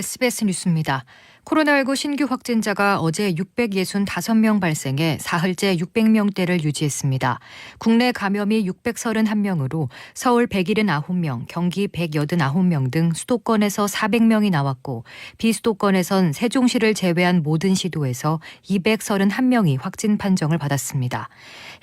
SBS 뉴스입니다. 코로나19 신규 확진자가 어제 665명 발생해 사흘째 600명대를 유지했습니다. 국내 감염이 631명으로 서울 179명, 경기 189명 등 수도권에서 400명이 나왔고 비수도권에선 세종시를 제외한 모든 시도에서 231명이 확진 판정을 받았습니다.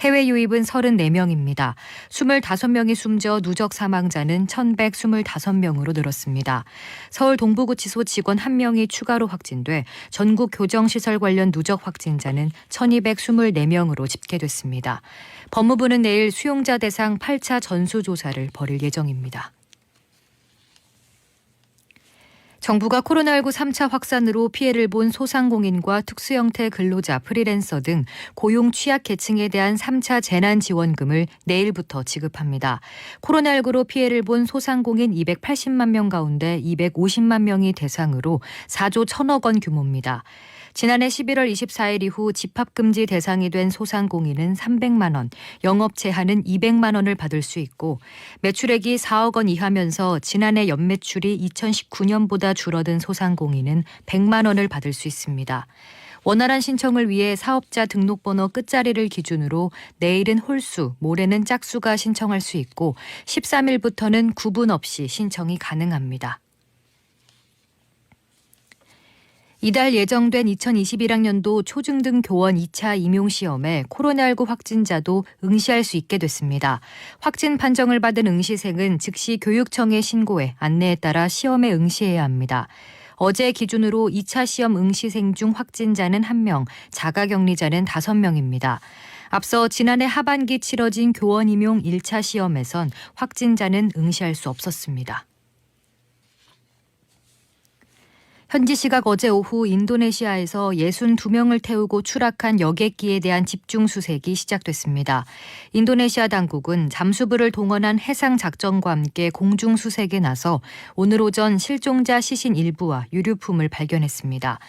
해외 유입은 34명입니다. 25명이 숨져 누적 사망자는 1,125명으로 늘었습니다. 서울 동부구치소 직원 1명이 추가로 확진 돼 전국 교정시설 관련 누적 확진자는 1,224명으로 집계됐습니다. 법무부는 내일 수용자 대상 8차 전수조사를 벌일 예정입니다. 정부가 코로나19 3차 확산으로 피해를 본 소상공인과 특수형태 근로자, 프리랜서 등 고용 취약 계층에 대한 3차 재난지원금을 내일부터 지급합니다. 코로나19로 피해를 본 소상공인 280만 명 가운데 250만 명이 대상으로 4조 1천억 원 규모입니다. 지난해 11월 24일 이후 집합금지 대상이 된 소상공인은 300만 원, 영업 제한은 200만 원을 받을 수 있고 매출액이 4억 원 이하면서 지난해 연매출이 2019년보다 줄어든 소상공인은 100만 원을 받을 수 있습니다. 원활한 신청을 위해 사업자 등록번호 끝자리를 기준으로 내일은 홀수, 모레는 짝수가 신청할 수 있고 13일부터는 구분 없이 신청이 가능합니다. 이달 예정된 2021학년도 초중등 교원 2차 임용 시험에 코로나19 확진자도 응시할 수 있게 됐습니다. 확진 판정을 받은 응시생은 즉시 교육청에 신고해 안내에 따라 시험에 응시해야 합니다. 어제 기준으로 2차 시험 응시생 중 확진자는 1명, 자가 격리자는 5명입니다. 앞서 지난해 하반기 치러진 교원 임용 1차 시험에선 확진자는 응시할 수 없었습니다. 현지 시각 어제 오후 인도네시아에서 62명을 태우고 추락한 여객기에 대한 집중 수색이 시작됐습니다. 인도네시아 당국은 잠수부를 동원한 해상 작전과 함께 공중 수색에 나서 오늘 오전 실종자 시신 일부와 유류품을 발견했습니다.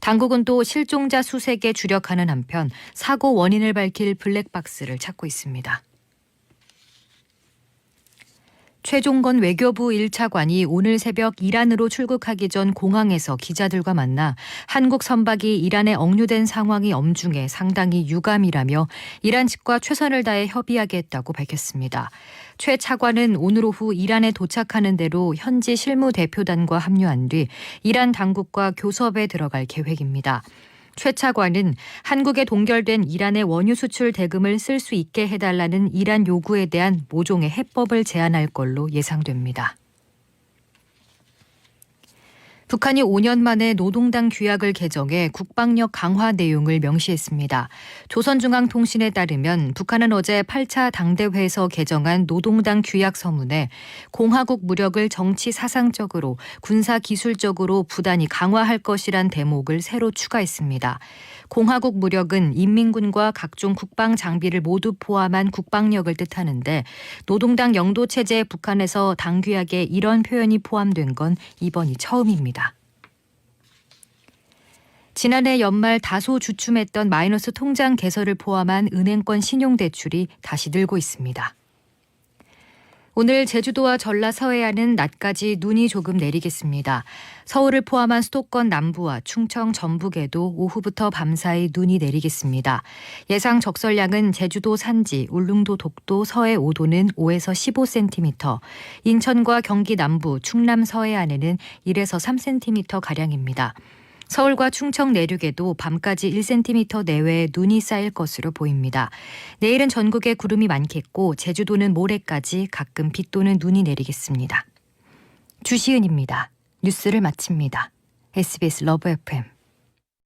당국은 또 실종자 수색에 주력하는 한편 사고 원인을 밝힐 블랙박스를 찾고 있습니다. 최종건 외교부 1차관이 오늘 새벽 이란으로 출국하기 전 공항에서 기자들과 만나 한국 선박이 이란에 억류된 상황이 엄중해 상당히 유감이라며 이란 측과 최선을 다해 협의하겠다고 밝혔습니다. 최 차관은 오늘 오후 이란에 도착하는 대로 현지 실무 대표단과 합류한 뒤 이란 당국과 교섭에 들어갈 계획입니다. 최 차관은 한국에 동결된 이란의 원유 수출 대금을 쓸 수 있게 해달라는 이란 요구에 대한 모종의 해법을 제안할 걸로 예상됩니다. 북한이 5년 만에 노동당 규약을 개정해 국방력 강화 내용을 명시했습니다. 조선중앙통신에 따르면 북한은 어제 8차 당대회에서 개정한 노동당 규약 서문에 공화국 무력을 정치 사상적으로 군사 기술적으로 부단히 강화할 것이란 대목을 새로 추가했습니다. 공화국 무력은 인민군과 각종 국방 장비를 모두 포함한 국방력을 뜻하는데 노동당 영도 체제 북한에서 당규약에 이런 표현이 포함된 건 이번이 처음입니다. 지난해 연말 다소 주춤했던 마이너스 통장 개설을 포함한 은행권 신용대출이 다시 늘고 있습니다. 오늘 제주도와 전라 서해안은 낮까지 눈이 조금 내리겠습니다. 서울을 포함한 수도권 남부와 충청 전북에도 오후부터 밤사이 눈이 내리겠습니다. 예상 적설량은 제주도 산지, 울릉도 독도, 서해 5도는 5에서 15cm, 인천과 경기 남부, 충남 서해안에는 1에서 3cm 가량입니다. 서울과 충청 내륙에도 밤까지 1cm 내외의 눈이 쌓일 것으로 보입니다. 내일은 전국에 구름이 많겠고 제주도는 모레까지 가끔 비 또는 눈이 내리겠습니다. 주시은입니다. 뉴스를 마칩니다. SBS 러브 FM